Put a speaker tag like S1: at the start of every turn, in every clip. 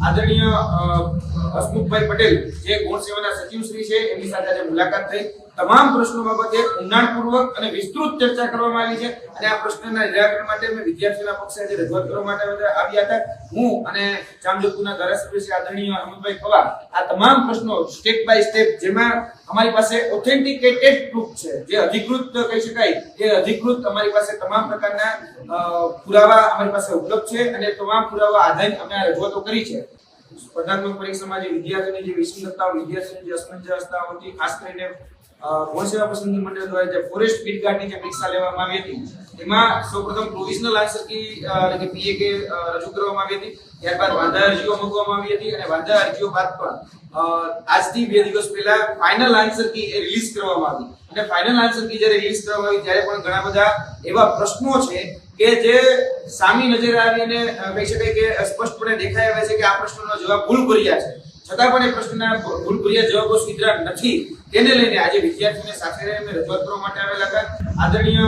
S1: આદરણીય હસમુખભાઈ પટેલ જે ગૌણ સેવાના સચિવ શ્રી છે એમની સાથે આજે મુલાકાત થઈ. તમામ પ્રશ્નો બાબતે ઊંડાણપૂર્વક અને વિસ્તૃત ચર્ચા કરવામાં આવી છે. અને આ પ્રશ્નના નિરાકરણ માટે અમે વિદ્યાર્થીઓના પક્ષે રજૂઆત કરવા માટે આવ્યા હતા. હું અને જામજોધપુરના ધારાસભ્ય શ્રી આદરણીય અમિતભાઈ ખવા આ તમામ પ્રશ્નો સ્ટેપ બાય સ્ટેપ જેમાં અમારી પાસે ઓથેન્ટિકેટેડ પ્રૂફ છે. જે અધિકૃત કહી શકાય. એ અધિકૃત અમારી પાસે તમામ પ્રકારના પુરાવા અમારી પાસે ઉપલબ્ધ છે અને તમામ પુરાવા આધારિત અમે આ રજૂઆતો કરી છે. સ્પર્ધાત્મક પરીક્ષામાં જે વિદ્યાર્થીઓની જે વિસંગતતાઓ, વિદ્યાર્થીઓની જે અસમંજસતા હતી, ખાસ કરીને અ, ગૌણ સેવા પસંદગી મંડળ દ્વારા જે ફોરેસ્ટ બીટ ગાર્ડની જે પરીક્ષા લેવામાં આવી હતી એમાં સૌપ્રથમ પ્રોવિઝનલ આન્સર કી અ, એટલે કે રજૂ કરવામાં આવી હતી ત્યારબાદ વાંધા અરજીઓ મૂકવામાં આવી હતી અને વાંધા અરજીઓ બાદ પણ આજથી બે દિવસ પહેલા ફાઇનલ આન્સર કી એ રિલીઝ કરવામાં આવી અને ફાઇનલ આન્સર કી જ્યારે રિલીઝ કરવામાં આવી ત્યારે પણ ઘણા બધા એવા પ્રશ્નો છે કે જે સામી નજરે આવીને અ, કહી શકાય કે સ્પષ્ટપણે દેખાઈ આવે છે કે આ પ્રશ્નનો જવાબ ભૂલ ભૂલ્યા છે છતાં પણ એ પ્રશ્નના ભૂલ ભૂલ્યા જવાબો સ્વીકાર નથી તેને લઈને આજે વિદ્યાર્થીઓને સાથે રહીને રજૂઆત કરવા માટે આવેલા હતા. આદરણીય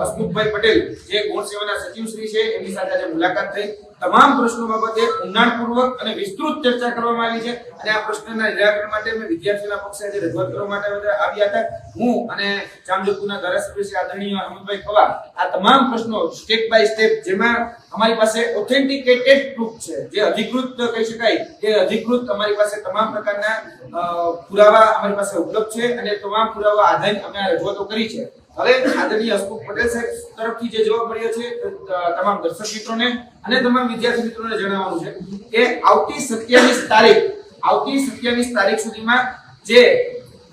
S1: હસમુખભાઈ પટેલ, જે ગોળ સેવાના સચિવ શ્રી છે, એમની સાથે આજે મુલાકાત થઈ. તમામ પ્રશ્નો બાબતે ઊંડાણપૂર્વક અને વિસ્તૃત ચર્ચા કરવામાં આવી છે. અને આ પ્રશ્નના નિરાકરણ માટે અમે વિદ્યાર્થીઓના પક્ષે આજે રજૂઆત કરવા માટે આવ્યા હતા. હું અને જામજોધપુરના ધારાસભ્ય શ્રી આદરણીય અમિતભાઈ ખવા આ તમામ પ્રશ્નો સ્ટેપ બાય સ્ટેપ જેમાં અમારી પાસે ઓથેન્ટિકેટેડ પ્રૂફ છે. જે અધિકૃત કહી શકાય તે અધિકૃત અમારી પાસે તમામ પ્રકારના પુરાવા અમારી પાસે ઉપલબ્ધ છે અને તમામ પુરાવા આધારિત અમે રજૂઆતો કરી છે. હવે આદરણીય હસમુખ પટેલ સાહેબ તરફથી જે જવાબ મળ્યો છે તમામ દર્શક મિત્રોને અને તમામ વિદ્યાર્થી મિત્રોને જણાવવાનું છે કે આવતી 27 તારીખ, આવતી 27 તારીખ સુધીમાં જે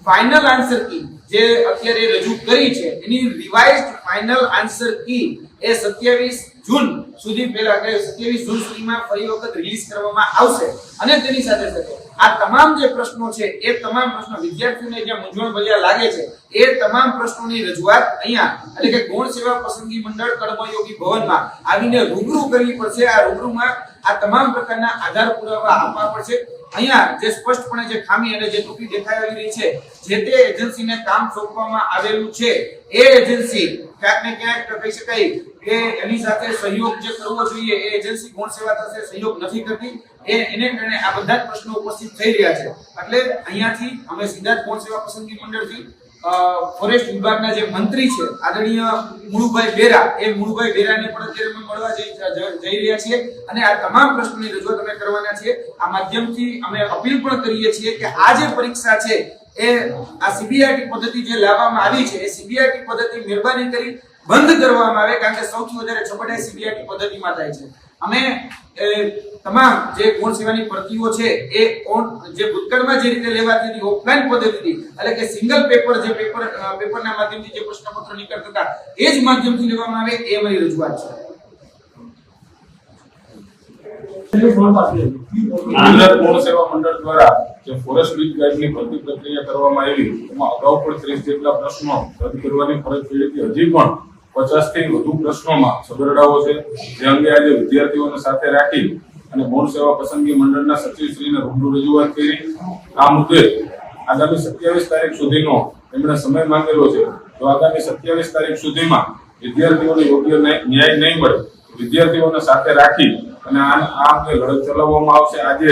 S1: ફાઇનલ આન્સર કી જે અત્યારે રજૂ કરી છે, એની રિવાઇઝડ ફાઇનલ આન્સર કી એ 27 જૂન સુધી પહેલા કે 27 જૂન સુધીમાં ફરી વખત રિલીઝ કરવામાં આવશે. અને તેની સાથે સાથે આ તમામ જે પ્રશ્નો છે, એ તમામ પ્રશ્નો વિદ્યાર્થીઓને જે મૂંઝવણ ભર્યા લાગે છે, એ તમામ પ્રશ્નોની રજૂઆત અહીંયા, એટલે કે ગૌણ સેવા પસંદગી મંડળ કર્મયોગી ભવનમાં આવીને રૂબરૂ કરવી પડશે. આ રૂબરૂમાં આ તમામ પ્રકારના આધાર પુરાવા આપવા પડશે. અહીંયા જે સ્પષ્ટપણે જે ખામી અને જે ત્રુટિ દેખાઈ આવી રહી છે, જે તે એજન્સીને કામ સોંપવામાં આવેલું છે, એ એજન્સી ક્યાંક ને ક્યાંક કહી શકાય કે એની સાથે સહયોગ જે કરવો જોઈએ, એ એજન્સી ગૌણ સેવા સાથે સહયોગ નથી કરતી, એ એને કારણે આ બધા જ પ્રશ્નો ઉપસ્થિત થઈ રહ્યા છે. એટલે અહીંયાથી અમે સીધા જ ગૌણ સેવા પસંદગી મંડળથી ફોરેસ્ટ વિભાગના જે મંત્રી છે, આદરણીય મુળુભાઈ બેરા, એ મુળુભાઈ બેરાને પણ અત્યારે અમે મળવા જઈ રહ્યા છીએ. અને આ તમામ પ્રશ્નોની રજૂઆત અમે કરવાના છીએ. આ માધ્યમથી અમે અપીલ પણ કરીએ છીએ કે આ જે પરીક્ષા છે, એ આ સીબીઆઈટી પદ્ધતિ જે લાવવામાં આવી છે, એ સીબીઆઈટી પદ્ધતિ મહેરબાની કરી બંધ કરવામાં આવે કારણ કે સૌથી વધારે છબડાઈ સીબીઆરટી પદ્ધતિમાં થાય છે. અમે તમામ જે ગૌણ સેવાની ભરતીઓ છે, એ ઓન, જે ભૂતકાળમાં જે રીતે લેવાતી હતી ઓફલાઈન પદ્ધતિથી, એટલે કે સિંગલ પેપર જે પેપર પેપરના માધ્યમથી જે પ્રશ્નપત્ર નીકળતા હતા, એ જ માધ્યમથી લેવામાં આવે, એ મારી રજૂઆત છે.
S2: ગુજરાત ગૌણ સેવા મંડળ દ્વારા જે ફોરેસ્ટ બીટ ગાર્ડની ભરતી પ્રક્રિયા કરવામાં આવી, એમાં અગાઉ પણ ત્રીસ જેટલા પ્રશ્નો રદ કરવાની ફરજ પડી હતી. હજી પણ પચાસથી વધુ પ્રશ્નોમાં સગવડાઓ છે, જે અંગે આજે વિદ્યાર્થીઓને સાથે રાખી અને મૂળ સેવા પસંદગી મંડળના સચિવશ્રીને રૂબરૂ રજૂઆત કરી. આ મુદ્દે આગામી સત્યાવીસ તારીખ સુધીનો એમણે સમય માંગેલો છે. તો આગામી સત્યાવીસ તારીખ સુધીમાં વિદ્યાર્થીઓને યોગ્ય ન્યાય નહીં મળે, વિદ્યાર્થીઓને સાથે રાખી અને આ આ અંગે લડત ચલાવવામાં આવશે. આજે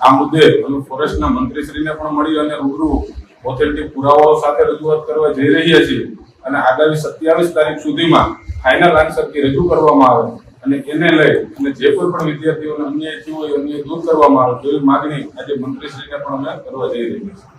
S2: આ મુદ્દે અમે ફોરેસ્ટના મંત્રીશ્રીને પણ મળી અને રૂબરૂ ઓથેન્ટિક પુરાવાઓ સાથે રજૂઆત કરવા જઈ રહ્યા છીએ. અને આગામી સત્યાવીસ તારીખ સુધીમાં ફાઇનલ આન્સર કી રજૂ કરવામાં આવે અને એને લઈ અને જે કોઈ પણ વિદ્યાર્થીઓને અન્યાય થયો હોય અન્યાય દૂર કરવામાં આવે તેવી માગણી આજે મંત્રીશ્રીને પણ અમે કરવા જઈ રહ્યા છીએ.